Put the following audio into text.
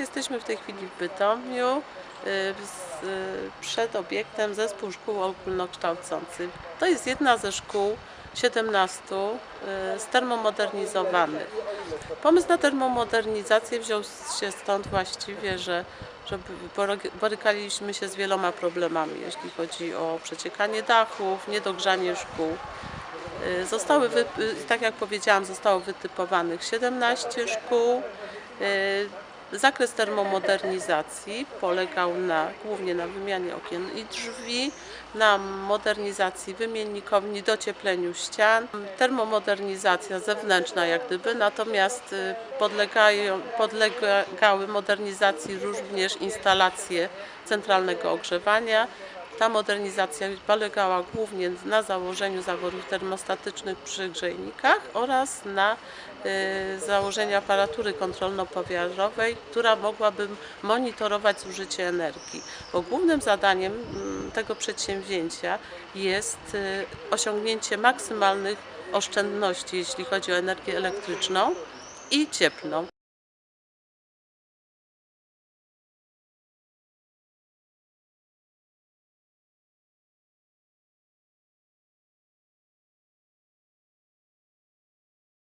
Jesteśmy w tej chwili w Bytomiu y, z, y, przed obiektem zespół szkół ogólnokształcących. To jest jedna ze szkół 17 y, stermomodernizowanych. Pomysł na termomodernizację wziął się stąd właściwie, że, że bory- borykaliśmy się z wieloma problemami, jeśli chodzi o przeciekanie dachów, niedogrzanie szkół. Zostały, tak jak powiedziałam, zostało wytypowanych 17 szkół. Zakres termomodernizacji polegał na, głównie na wymianie okien i drzwi, na modernizacji wymiennikowni, dociepleniu ścian, termomodernizacja zewnętrzna jak gdyby, natomiast y, podlegają, podlegały modernizacji również instalacje centralnego ogrzewania. Ta modernizacja polegała głównie na założeniu zaworów termostatycznych przy grzejnikach oraz na y, założeniu aparatury kontrolno-powiarowej, która mogłaby monitorować zużycie energii. Bo głównym zadaniem mm, tego przedsięwzięcia jest y, osiągnięcie maksymalnych oszczędności, jeśli chodzi o energię elektryczną i cieplną.